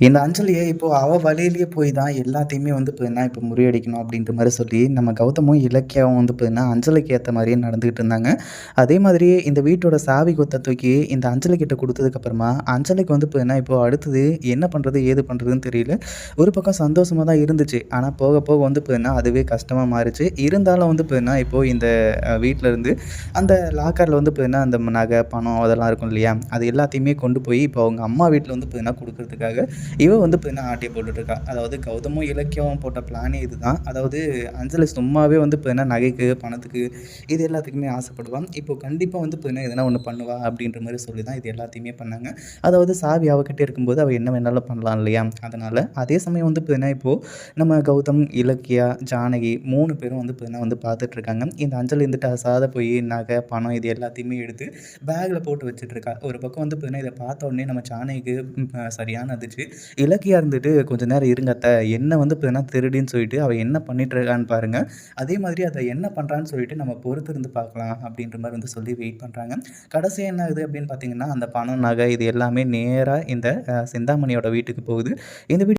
இந்த அஞ்சலியை இப்போது அவள் வழியிலேயே போய் தான் எல்லாத்தையுமே வந்து பார்த்தீங்கன்னா, இப்போ முறியடிக்கணும் அப்படின்ற மாதிரி சொல்லி, நம்ம கௌதமும், இலக்கியாவும் வந்து பார்த்தீங்கன்னா, அஞ்சலிக்கு ஏற்ற மாதிரியே நடந்துக்கிட்டு இருந்தாங்க. அதே மாதிரி இந்த வீட்டோட சாவி கொத்த தூக்கி இந்த அஞ்சலி கிட்ட கொடுத்ததுக்கப்புறமா அஞ்சலிக்கு வந்து பார்த்தீங்கன்னா, இப்போ அடுத்தது என்ன பண்ணுறது ஏது பண்ணுறதுன்னு தெரியல. ஒரு பக்கம் சந்தோஷமாக தான் இருந்துச்சு. ஆனால் போக போக வந்து பார்த்தீங்கன்னா, அதுவே கஷ்டமாக மாறிச்சு இருந்தாலும் வந்து பார்த்தீங்கன்னா, இப்போது இந்த வீட்டிலேருந்து அந்த லாக்கரில் வந்து பார்த்தீங்கன்னா, அந்த நகை, பணம் அதெல்லாம் இருக்கும் இல்லையா? அது எல்லாத்தையுமே கொண்டு போய் இப்போ அவங்க அம்மா வீட்டில் வந்து பார்த்தீங்கன்னா, கொடுக்குறதுக்காக இவன் வந்து பார்த்தீங்கன்னா ஆட்டைய போட்டுட்ருக்கா. அதாவது கௌதமும், இலக்கியமும் போட்ட பிளானே இதுதான். அதாவது அஞ்சலி சும்மாவே வந்து பார்த்தீங்கன்னா நகைக்கு, பணத்துக்கு இது எல்லாத்துக்குமே ஆசைப்படுவான் இப்போ கண்டிப்பாக வந்து பார்த்தீங்கன்னா எதனா ஒன்று பண்ணுவா அப்படின்ற மாதிரி சொல்லி தான் இது எல்லாத்தையுமே பண்ணாங்க. அதாவது சாவி அவகிட்ட இருக்கும்போது அவள் என்ன வேணாலும் பண்ணலாம் இல்லையா? அதனால் அதே சமயம் வந்து பார்த்தீங்கன்னா இப்போது நம்ம கௌதம், இலக்கியா, ஜானகி மூணு பேரும் வந்து பார்த்தீங்கன்னா வந்து பார்த்துட்ருக்காங்க. இந்த அஞ்சலி இருந்துட்டு அசாத போய் நகை, பணம் இது எல்லாத்தையுமே எடுத்து பேக்கில் போட்டு வச்சுட்ருக்கா. ஒரு பக்கம் வந்து பார்த்தீங்கன்னா இதை பார்த்த உடனே நம்ம ஜானகிக்கு சரியான அதிர்ச்சி. இலக்கியா இருந்துட்டு "கொஞ்ச நேரம் இருங்கத்த என்ன வந்து பார்த்தீங்கன்னா திருடின்னு சொல்லிட்டு அவள் என்ன பண்ணிட்டு இருக்கான்னு பாருங்க. அதே மாதிரி அதை என்ன பண்றான்னு சொல்லிட்டு நம்ம பொறுத்து இருந்து பார்க்கலாம்." அப்படின்ற மாதிரி வந்து சொல்லி வெயிட் பண்றாங்க. கடைசி என்ன ஆகுது அப்படின்னு பார்த்தீங்கன்னா, அந்த பணம், நகை இது எல்லாமே நேராக இந்த சிந்தாமணியோட வீட்டுக்கு போகுது. இந்த வீட்டு